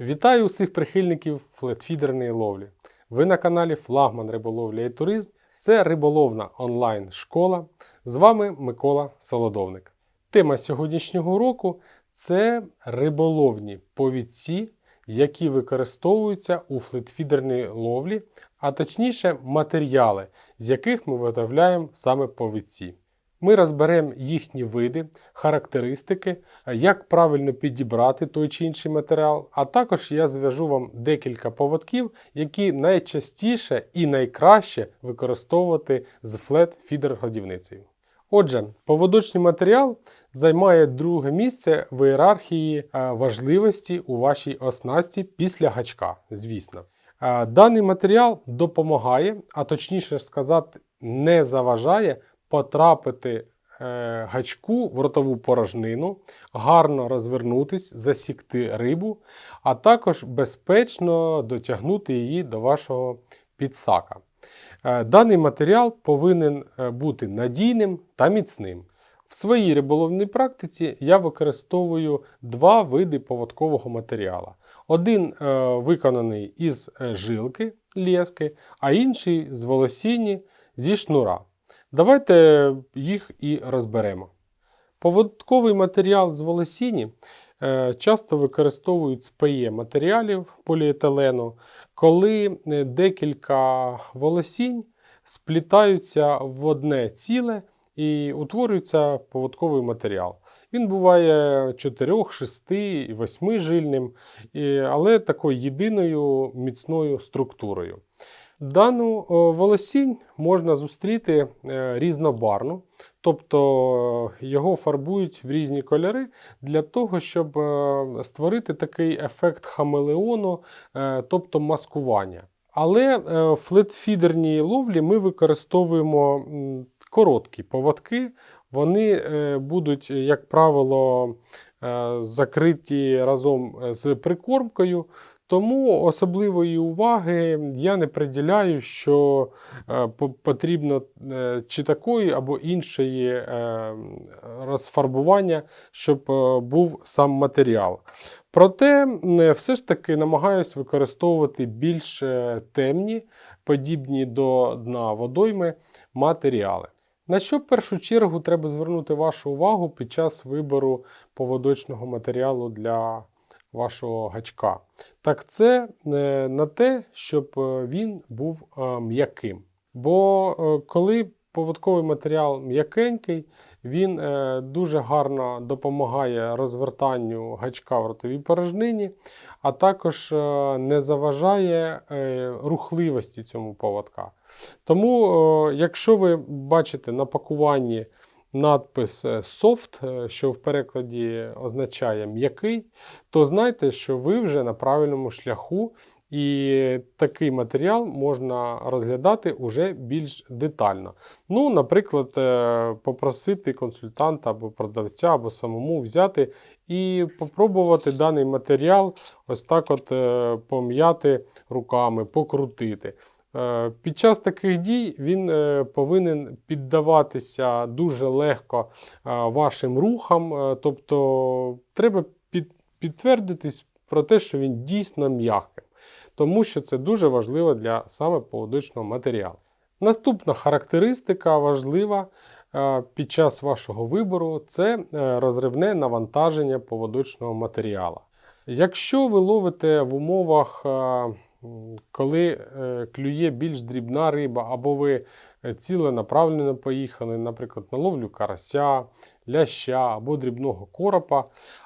Вітаю усіх прихильників флетфідерної ловлі. Ви на каналі Флагман Риболовля і Туризм. Це риболовна онлайн-школа. З вами Микола Солодовник. Тема сьогоднішнього уроку це риболовні повідці, які використовуються у флетфідерній ловлі, а точніше матеріали, з яких ми виготовляємо саме повідці. Ми розберемо їхні види, характеристики, як правильно підібрати той чи інший матеріал, а також я зв'яжу вам декілька поводків, які найчастіше і найкраще використовувати з флет-фідер годівницею. Отже, поводочний матеріал займає друге місце в ієрархії е, важливості у вашій оснасті після гачка, звісно. Е, Даний матеріал допомагає, а точніше сказати, не заважає потрапити е, гачку в ротову порожнину, гарно розвернутись, засікти рибу, а також безпечно дотягнути її до вашого підсака. Е, Даний матеріал повинен е, бути надійним та міцним. В своїй риболовній практиці я використовую два види поводкового матеріалу. Один е, виконаний із жилки лески, а інший з волосіні зі шнура. Давайте їх і розберемо. Поводковий матеріал з волосіні е, часто використовують з ПЕ матеріалів поліетилену, коли е, декілька волосінь сплітаються в одне ціле і утворюється поводковий матеріал. Він буває 4, 6, 8 жильним, але такою єдиною міцною структурою. Дану волосінь можна зустріти е, різнобарну, тобто е, його фарбують в різні кольори для того, щоб е, створити такий ефект хамелеону, тобто маскування. Але в флетфідерній ловлі ми використовуємо короткі поводки. Вони будуть, як правило, закриті разом з прикормкою. Тому особливої уваги я не приділяю, що е, потрібно е, чи такої або іншої е, розфарбування, щоб був сам матеріал. Проте все ж таки намагаюсь використовувати більш темні, подібні до дна водойми матеріали. На що в першу чергу треба звернути вашу увагу під час вибору поводочного матеріалу для вашого гачка? Так це е, на те, щоб е, він був е, м'яким. Бо коли поводковий матеріал м'якенький, він дуже гарно допомагає розвертанню гачка в ротовій порожнині, а також не заважає рухливості цьому поводка. Тому, якщо ви бачите на пакуванні надпис е, soft, е, що в перекладі означає м'який, то знайте, що ви вже на правильному шляху, і такий матеріал можна розглядати уже більш детально. Ну, наприклад, е, попросити консультанта або продавця, або самому взяти і попробувати даний матеріал ось так от е, пом'яти руками, покрутити. Е, Під час таких дій він е, повинен піддаватися дуже легко е, вашим рухам, тобто треба під, підтвердитись про те, що він дійсно м'яким, тому що це дуже важливо для саме поводочного матеріалу. Наступна характеристика важлива під час вашого вибору це розривне навантаження поводочного матеріалу. Якщо ви ловите в умовах, коли е, клює більш дрібна риба, або ви е, ціленаправленно поїхали, наприклад, на ловлю карася, ляща або дрібного коропа,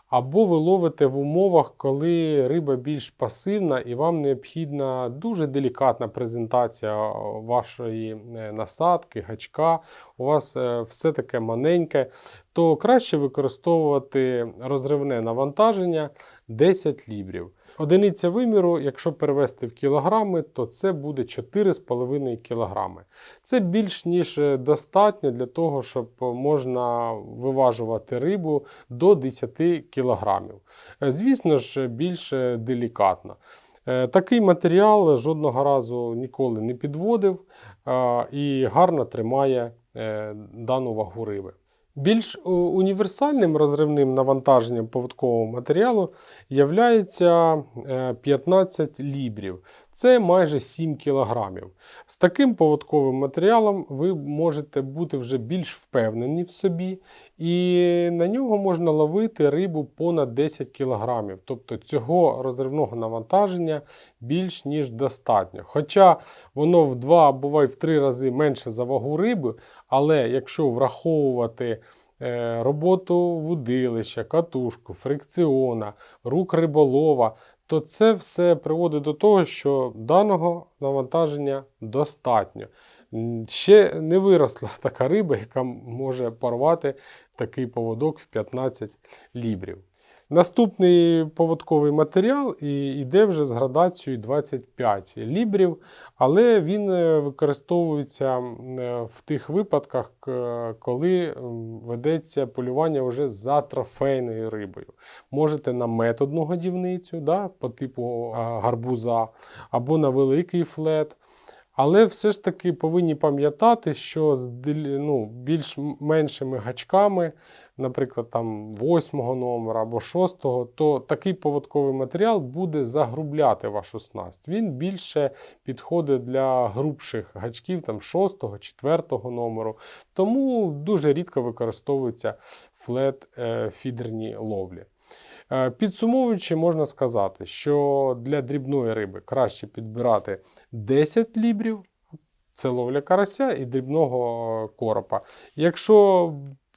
або ви ловите в умовах, коли риба більш пасивна і вам необхідна дуже делікатна презентація е, вашої насадки, гачка, у вас все таке маленьке, то краще використовувати розривне навантаження 10 лібрів. Одиниця виміру, якщо перевести в кілограми, то це буде 4,5 кілограми. Це більш ніж е, достатньо для того, щоб можна виважувати рибу до 10 кілограмів. Е, Звісно ж, більш е, делікатно. Такий матеріал жодного разу ніколи не підводив і гарно тримає дану вагу риби. Більш універсальним розривним навантаженням поводкового матеріалу являється е, 15 лібрів. Це майже 7 кг. З таким поводковим матеріалом ви можете бути вже більш впевнені в собі, і на нього можна ловити рибу понад 10 кг. Тобто цього розривного навантаження більш ніж достатньо. Хоча воно в 2 а буває в 3 рази менше за вагу риби, але якщо враховувати е, роботу вудилища, катушку, фрикціона, рук риболова, то це все приводить до того, що даного навантаження достатньо. Ще не виросла така риба, яка може порвати такий поводок в 15 лібрів. Наступний поводковий матеріал і йде вже з градацією 25 лібрів, але він е, використовується е, в тих випадках, коли ведеться полювання вже за трофейною рибою. Можете на методну годівницю да, по типу гарбуза або на великий флет. Але все ж таки повинні пам'ятати, що з ну, більш меншими гачками, наприклад, там 8 номера або 6, то такий поводковий матеріал буде загрубляти вашу снасть. Він більше підходить для грубших гачків, там 6, 4 номеру. Тому дуже рідко використовуються флет-фідерні ловлі. Е, Підсумовуючи, можна сказати, що для дрібної риби краще підбирати 10 лібрів, це ловля карася і дрібного коропа. Якщо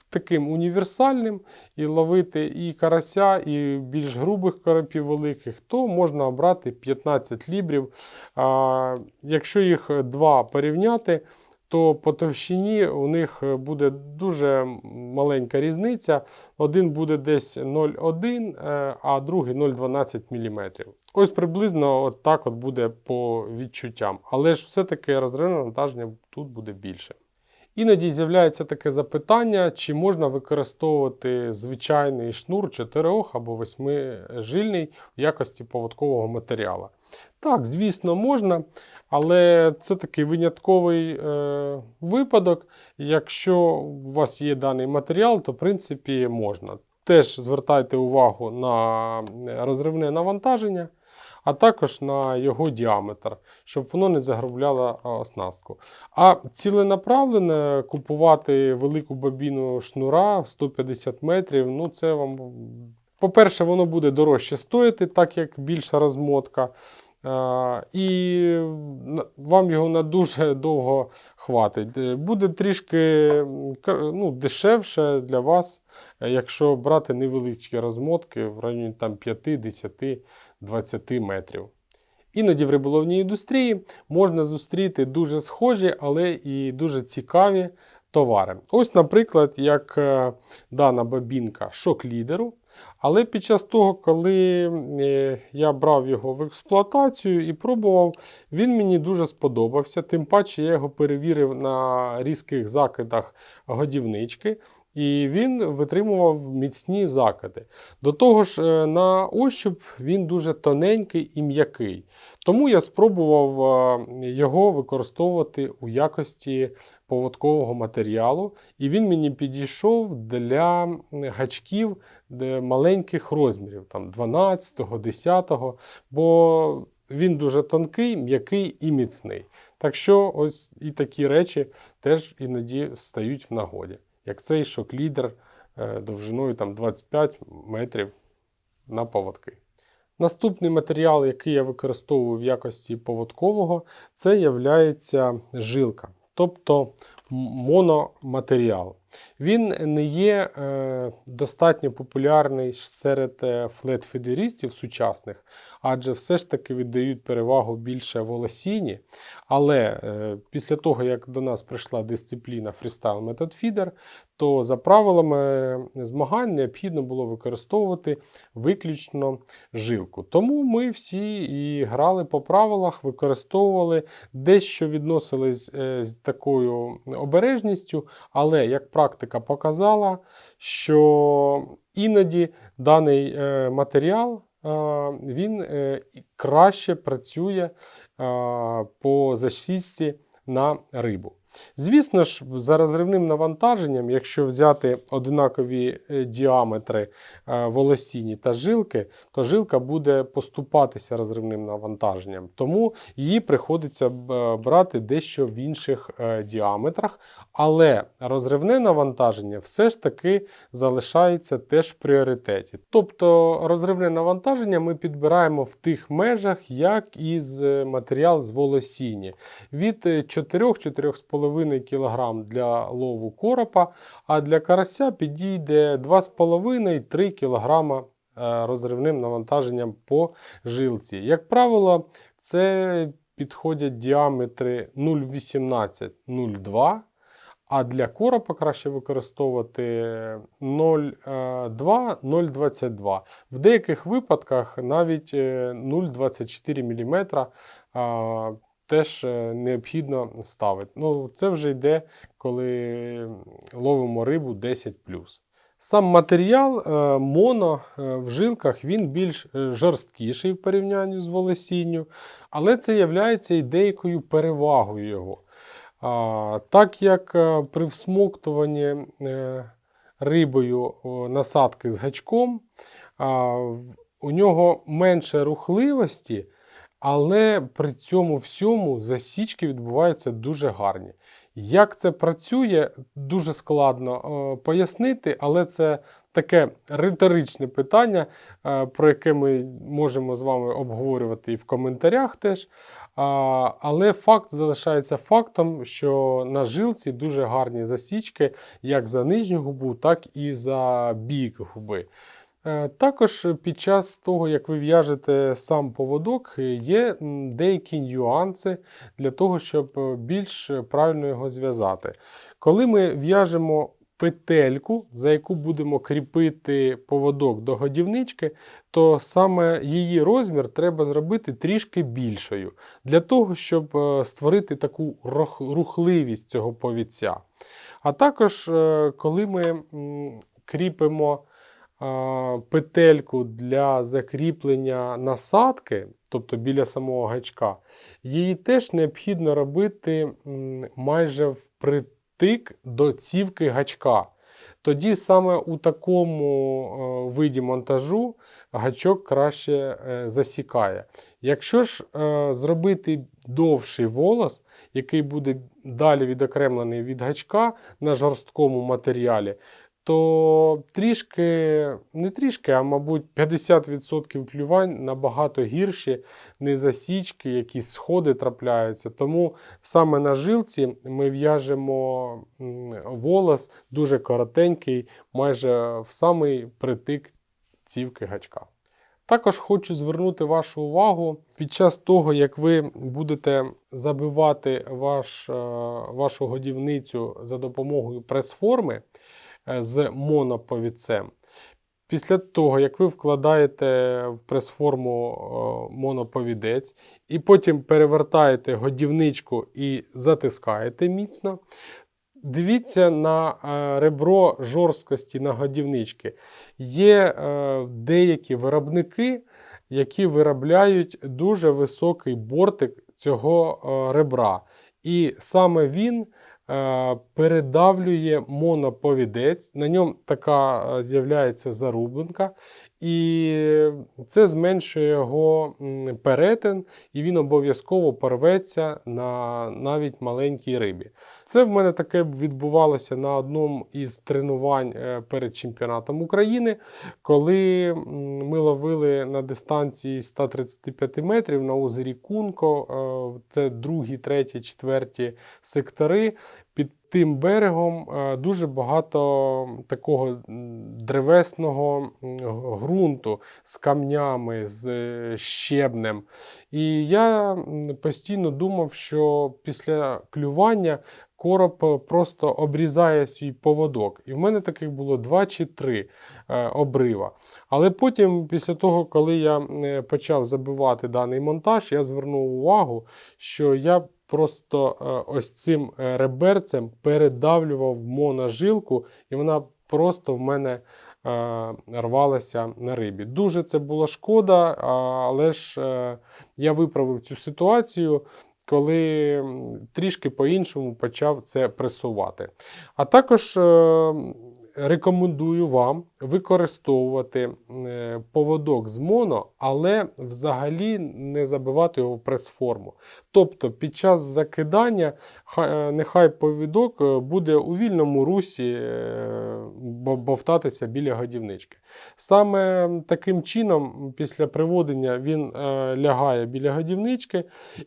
таким універсальним і ловити і карася, і більш грубих коропів великих, то можна обрати 15 лібрів. Якщо їх два порівняти, то по товщині у них буде дуже маленька різниця. Один буде десь 0,1, е, а другий 0,12 мм. Ось приблизно от так от буде по відчуттям. Але ж все-таки розривне навантаження тут буде більше. Іноді з'являється таке запитання, чи можна використовувати звичайний шнур 4 або 8 жильний в якості поводкового матеріалу. Так, звісно, можна, але це такий винятковий е, випадок. Якщо у вас є даний матеріал, то в принципі можна. Теж звертайте увагу на розривне навантаження, а також на його діаметр, щоб воно не загрубляло оснастку. А ціленаправлене купувати велику бобіну шнура 150 метрів, ну це вам, по-перше, воно буде дорожче стоїти, так як більша розмотка. Е, І вам його на дуже довго хватить. Е, Буде трішки ну, дешевше для вас, е, якщо брати невеличкі розмотки в районі там, 5, 10, 20 метрів. Іноді в риболовній індустрії можна зустріти дуже схожі, але і дуже цікаві товари. Ось, наприклад, як дана бабінка шок-лідеру. Але під час того, коли е, я брав його в експлуатацію і пробував, він мені дуже сподобався. Тим паче я його перевірив на різких закидах годівнички, і він витримував міцні закиди. До того ж, е, на ощуп він дуже тоненький і м'який. Тому я спробував е, його використовувати у якості поводкового матеріалу, і він мені підійшов для гачків маленьких розмірів, там 12, 10, бо він дуже тонкий, м'який і міцний. Так що ось і такі речі теж іноді стають в нагоді, як цей шок-лідер е, довжиною там, 25 метрів на поводки. Наступний матеріал, який я використовую в якості поводкового, це є жилка, тобто мономатеріал. Він не є е, достатньо популярний серед е, флет-фідерістів сучасних, адже все ж таки віддають перевагу більше волосіні. Але е, після того, як до нас прийшла дисципліна фрістайл метод фідер, то за правилами змагань необхідно було використовувати виключно жилку. Тому ми всі і грали по правилах, використовували дещо відносились з такою обережністю, але як практика показала, що іноді даний е, матеріал е, він е, краще працює по засісті на рибу. Звісно ж, за розривним навантаженням, якщо взяти одинакові е, діаметри е, волосіні та жилки, то жилка буде поступатися розривним навантаженням. Тому її приходиться брати дещо в інших е, діаметрах, але розривне навантаження все ж таки залишається теж в пріоритеті. Тобто розривне навантаження ми підбираємо в тих межах, як і з матеріал з волосіні. Від 4-4,5 кг для лову коропа, а для карася підійде 2,5-3 кг е, розривним навантаженням по жилці. Як правило, це підходять діаметри 0,18-0,2. А для коропа краще використовувати 0,2-0,22. В деяких випадках навіть е, 0,24 мм теж е, необхідно ставити. Ну, це вже йде, коли ловимо рибу 10. Сам матеріал е, моно е, в жилках він більш жорсткіший в порівнянні з волосінню, але це є деякою перевагою його. Так як при всмоктуванні рибою насадки з гачком, у нього менше рухливості, але при цьому всьому засічки відбуваються дуже гарні. Як це працює, дуже складно е, пояснити, але це таке риторичне питання, е, про яке ми можемо з вами обговорювати і в коментарях теж. Але факт залишається фактом, що на жилці дуже гарні засічки як за нижню губу, так і за бік губи. Е, Також під час того, як ви в'яжете сам поводок, є деякі нюанси для того, щоб е, більш правильно його зв'язати. Коли ми в'яжемо петельку, за яку будемо кріпити поводок до годівнички, то саме її розмір треба зробити трішки більшою, для того, щоб е, створити таку рухливість цього повідця. А також, коли ми кріпимо петельку для закріплення насадки, тобто біля самого гачка, її теж необхідно робити майже впритик до цівки гачка. Тоді саме у такому е, виді монтажу гачок краще е, засікає. Якщо ж е, зробити довший волос, який буде далі відокремлений від гачка на жорсткому матеріалі, то трішки, не трішки, а мабуть 50% клювань набагато гірші, не засічки, якісь сходи трапляються. Тому саме на жилці ми в'яжемо волос дуже коротенький, майже в самий притик цівки гачка. Також хочу звернути вашу увагу під час того, як ви будете забивати ваш, е, вашу годівницю за допомогою прес-форми з моноповідцем. Після того, як ви вкладаєте в прес-форму е, моноповідець і потім перевертаєте годівничку і затискаєте міцно, Дивіться на е, ребро жорсткості на годівнички. Є е, деякі виробники, які виробляють дуже високий бортик цього е, ребра. І саме він е, передавлює моноповідець. На ньому така е, з'являється зарубинка, і це зменшує його перетин, і він обов'язково порветься на навіть маленькій рибі. Це в мене таке відбувалося на одному із тренувань е, перед чемпіонатом України, коли ми ловили на дистанції 135 метрів на озері Кунко. е, Це другі, треті, четверті сектори. Під тим берегом е, дуже багато такого древесного ґрунту з камнями, з е, щебнем. І я постійно думав, що після клювання короб е, просто обрізає свій поводок. І в мене таких було два чи три обрива. Але потім, після того, коли я почав забивати даний монтаж, я звернув увагу, що я просто е, ось цим е, реберцем передавлював моножилку, і вона просто в мене е, рвалася на рибі. Дуже це було шкода, але ж я виправив цю ситуацію. коли трішки по-іншому почав це пресувати. А також рекомендую вам використовувати е, поводок з моно, але взагалі не забивати його в прес-форму. Тобто під час закидання е, нехай повідок е, буде у вільному русі бовтатися біля годівнички. Саме таким чином, після приводення, він лягає біля годівнички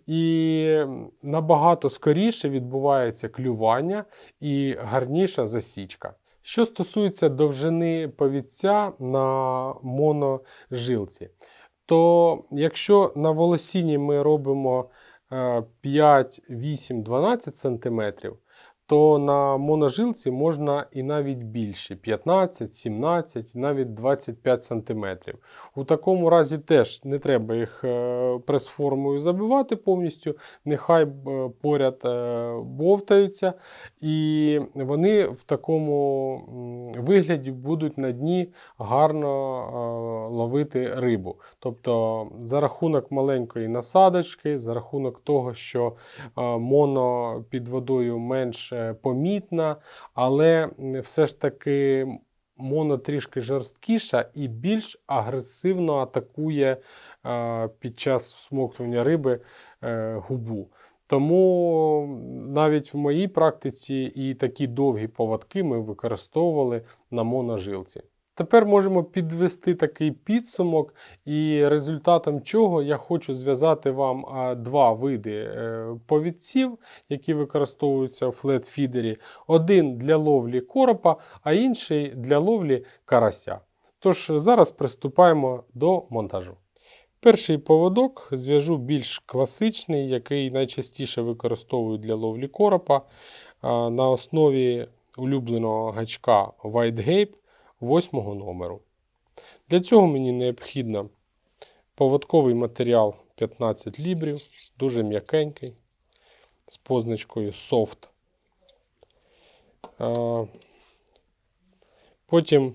і набагато скоріше відбувається клювання і гарніша засічка. Що стосується довжини повідця на моножилці, то якщо на волосіні ми робимо е, 5, 8, 12 см, то на моножилці можна і навіть більше 15, 17, навіть 25 см. У такому разі теж не треба їх е, прес-формою забивати повністю, нехай е, поряд е, бовтаються, і вони в такому вигляді будуть на дні гарно ловити рибу. Тобто за рахунок маленької насадочки, за рахунок того, що моно під водою менш е, помітна, але все ж таки моно трішки жорсткіша і більш агресивно атакує е, під час всмоктування риби е, губу. Тому навіть в моїй практиці і такі довгі поводки ми використовували на моножилці. Тепер можемо підвести такий підсумок, і результатом чого я хочу зв'язати вам два види е, повідців, які використовуються в флет-фідері. Один для ловлі коропа, а інший для ловлі карася. Тож зараз приступаємо до монтажу. Перший поводок зв'яжу більш класичний, який найчастіше використовують для ловлі коропа на основі улюбленого гачка White Gape 8 номеру. Для цього мені необхідно поводковий матеріал 15 лібрів, дуже м'якенький, з позначкою Soft. Потім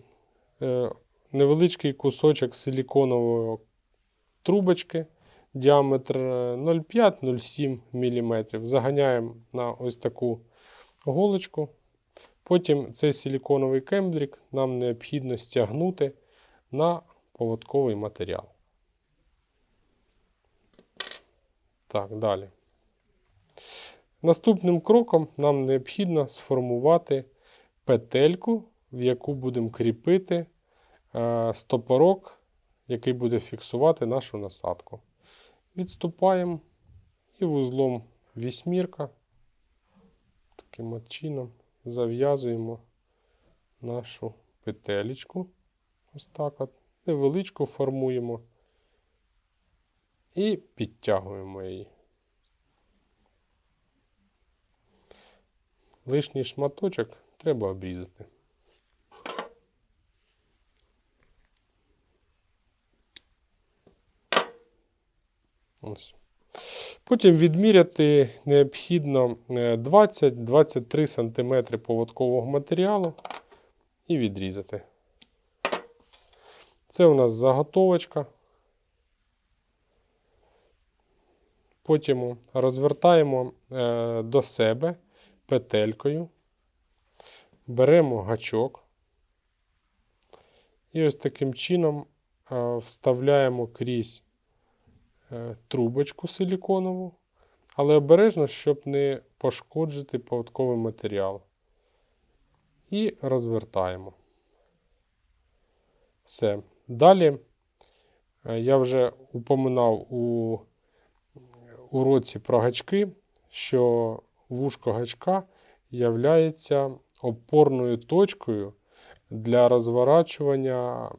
е, невеличкий кусочок силіконової трубочки, діаметр е, 0,5-0,7 мм. Заганяємо на ось таку голочку. Потім цей силіконовий кембрік нам необхідно стягнути на поводковий матеріал. Так, далі. Наступним кроком нам необхідно сформувати петельку, в яку будемо кріпити е, стопорок, який буде фіксувати нашу насадку. Відступаємо і вузлом вісьмірка таким от чином зав'язуємо нашу петелечку. Ось так от. Невеличку формуємо і підтягуємо її. Лишній шматочок треба обрізати. Ось. Потім відміряти необхідно е, 20-23 см поводкового матеріалу і відрізати. Це у нас заготовочка. Потім розвертаємо е, до себе петелькою, беремо гачок і ось таким чином е, вставляємо крізь е, трубочку силіконову, але обережно, щоб не пошкоджити поводковий матеріал. І розвертаємо. Все. Далі е, я вже упоминав у уроці про гачки, що вушко гачка являється опорною точкою для розворачування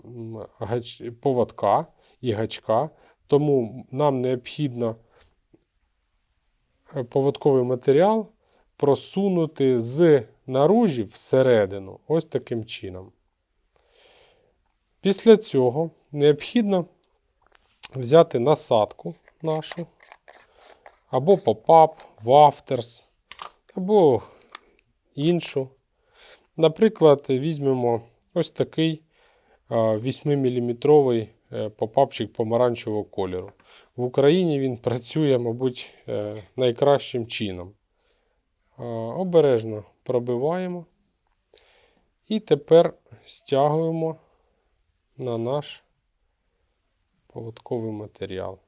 поводка і гачка. Тому нам необхідно е, поводковий матеріал просунути з наружі всередину, ось таким чином. Після цього необхідно взяти насадку нашу, або попап, вафтерс, або іншу. Наприклад, візьмемо ось такий 8-мм попапчик помаранчевого кольору. в Україні він працює, мабуть, е, найкращим чином. Е, Обережно пробиваємо. І тепер стягуємо на наш поводковий матеріал.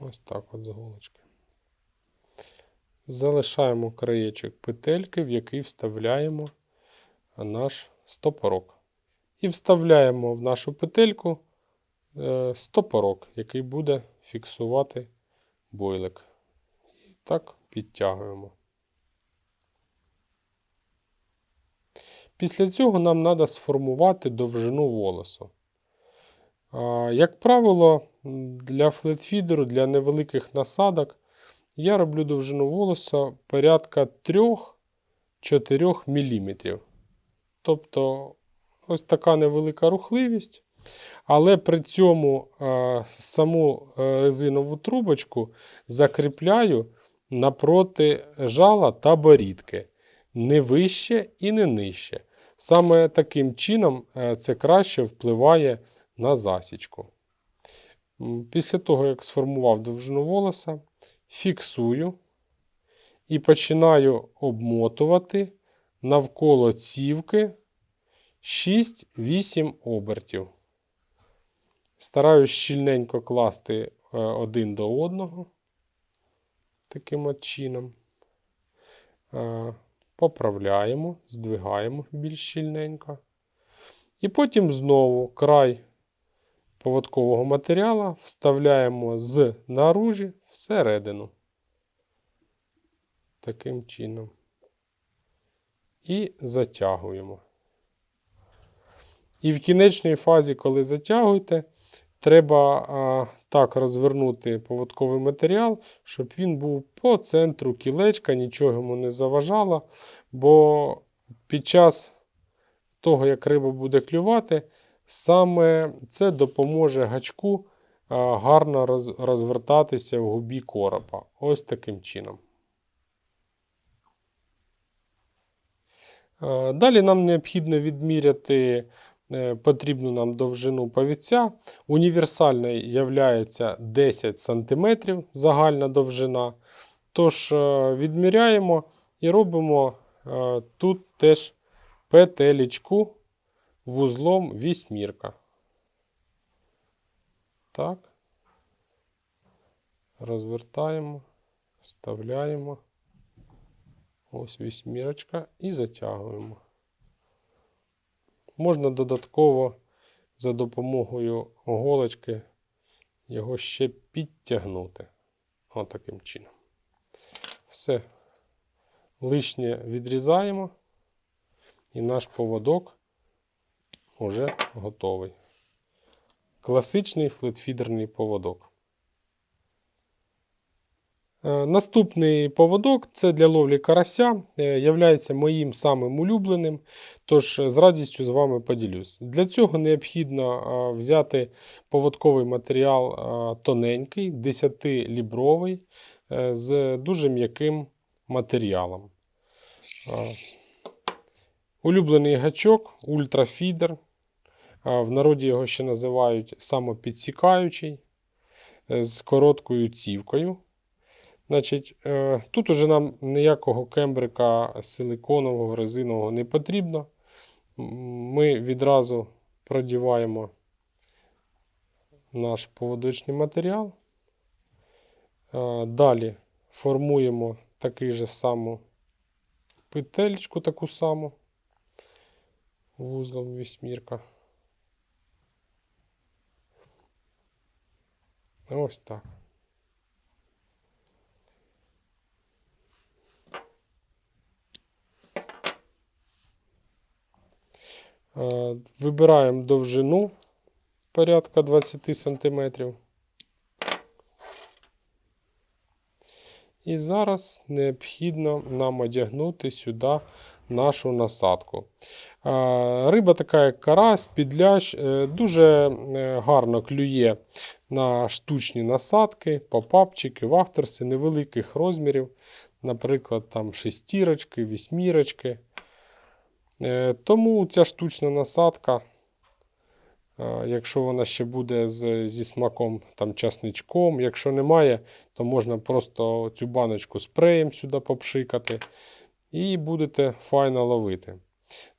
Ось так от з голочки. Залишаємо краєчок петельки, в який вставляємо наш стопорок. І вставляємо в нашу петельку е, стопорок, який буде фіксувати бойлик. І так підтягуємо. Після цього нам треба сформувати довжину волосу. Як правило, для флетфідеру, для невеликих насадок, я роблю довжину волоса порядка 3-4 мм. Тобто, ось така невелика рухливість. Але при цьому е, саму е, резинову трубочку закріпляю напроти жала та борідки. Не вище і не нижче. Саме таким чином е, це краще впливає на засічку. Після того, як сформував довжину волоса, фіксую і починаю обмотувати навколо цівки 6-8 обертів. Стараюсь щільненько класти е, один до одного таким от чином. Е, Поправляємо, здвигаємо більш щільненько. І потім знову край поводкового матеріалу вставляємо з наружі всередину. Таким чином. І затягуємо. І в кінечній фазі, коли затягуєте, треба а, так розвернути поводковий матеріал, щоб він був по центру кілечка, нічого йому не заважало. Бо під час того, як риба буде клювати, саме це допоможе гачку гарно роз, розвертатися в губі коропа. Ось таким чином. Далі нам необхідно відміряти е, потрібну нам довжину повідця. Універсальною є 10 см загальна довжина. Тож е, відміряємо і робимо е, тут теж петелечку вузлом вісьмірка. Так. Розвертаємо, вставляємо. Ось вісьмірочка і затягуємо. Можна додатково за допомогою голочки його ще підтягнути. Отаким чином. Все. Лишнє відрізаємо, і наш поводок уже готовий. Класичний флетфідерний поводок. Е, Наступний поводок це для ловлі карася, е, являється моїм самим улюбленим, тож з радістю з вами поділюсь. Для цього необхідно е, взяти поводковий матеріал е, тоненький, 10-лібровий, е, з дуже м'яким матеріалом. Е, Улюблений гачок, ультрафідер. Е, В народі його ще називають самопідсікаючий е, з короткою цівкою. Значить, е, Тут уже нам ніякого кембрика силиконового, резинового не потрібно. Ми відразу продіваємо наш поводочний матеріал. Е, Далі формуємо такий же саму петельку, таку саму вузлом вісьмірка. Ось так. Вибираємо довжину порядка 20 см. І зараз необхідно нам одягнути сюди нашу насадку. Е, Риба така, як карась, підлящ, е, дуже е, гарно клює на штучні насадки, попапчики, вахтерси невеликих розмірів, наприклад, там шестірочки, вісьмірочки. Е, Тому ця штучна насадка Е, Якщо вона ще буде з, зі смаком там, часничком, якщо немає, то можна просто цю баночку спреєм сюди попшикати і будете файно ловити.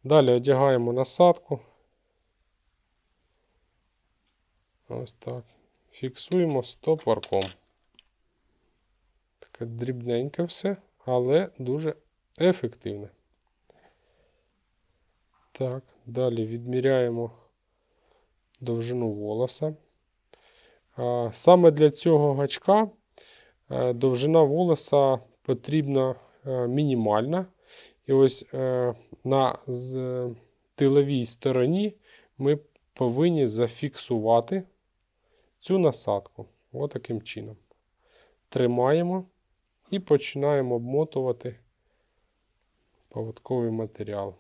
Далі одягаємо насадку. Ось так. Фіксуємо стопорком. Таке дрібненьке все, але дуже ефективне. Так, далі відміряємо довжину волоса. Саме для цього гачка е, довжина волоса потрібна е, мінімальна. І ось е, на тиловій стороні ми повинні зафіксувати цю насадку. Ось таким чином. Тримаємо і починаємо обмотувати поводковий матеріал.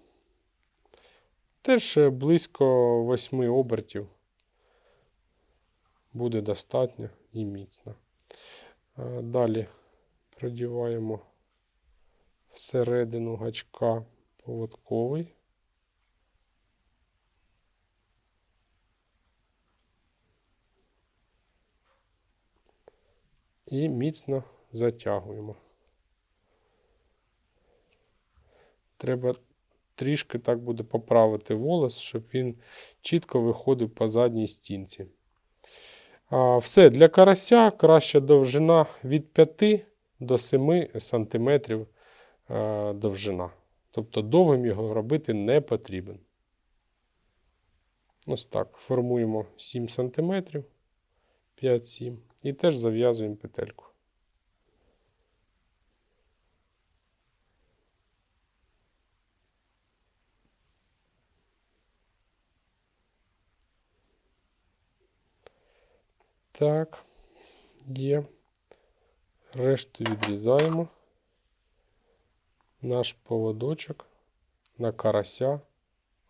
Теж е, близько 8 обертів буде достатньо і міцно. Е, Далі продіваємо всередину гачка поводковий. І міцно затягуємо. Треба трішки так буде поправити волос, щоб він чітко виходив по задній стінці. Все, для карася краща довжина від 5 до 7 см довжина. Тобто довгим його робити не потрібен. Ось так. Формуємо 7 см, 5-7 і теж зав'язуємо петельку. Так, є. Решту відрізаємо. Наш поводочок на карася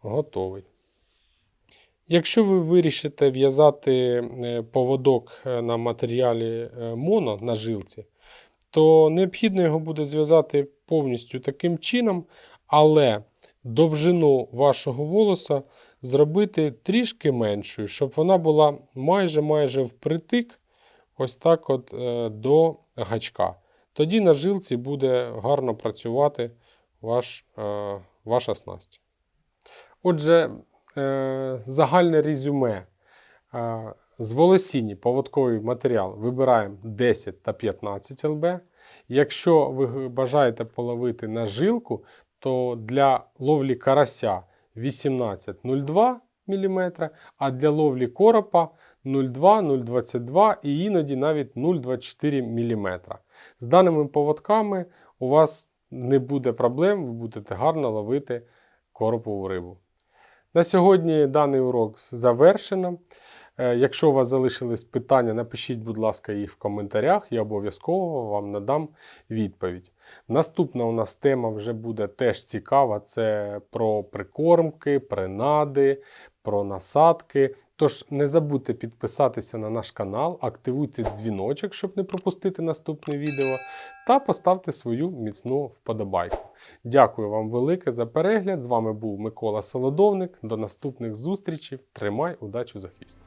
готовий. Якщо ви вирішите в'язати е, поводок е, на матеріалі е, моно на жилці, то необхідно його буде зв'язати повністю таким чином, але довжину вашого волоса зробити трішки меншою, щоб вона була майже майже впритик, ось так от е, до гачка. Тоді на жилці буде гарно працювати ваш, е, ваша снасть. Отже, е, загальне резюме. З волосіні поводковий матеріал вибираємо 10 та 15 лб. Якщо ви бажаєте половити на жилку, то для ловлі карася 18,02 мм, а для ловлі коропа 0,2, 0,22 і іноді навіть 0,24 мм. З даними поводками у вас не буде проблем, ви будете гарно ловити коропову рибу. На сьогодні даний урок завершено. Е, Якщо у вас залишились питання, напишіть, будь ласка, їх в коментарях, я обов'язково вам надам відповідь. Наступна у нас тема вже буде теж цікава: це про прикормки, принади, про насадки. Тож не забудьте підписатися на наш канал, активуйте дзвіночок, щоб не пропустити наступне відео, та поставте свою міцну вподобайку. Дякую вам велике за перегляд. З вами був Микола Солодовник. До наступних зустрічей. Тримай удачу за хвіст!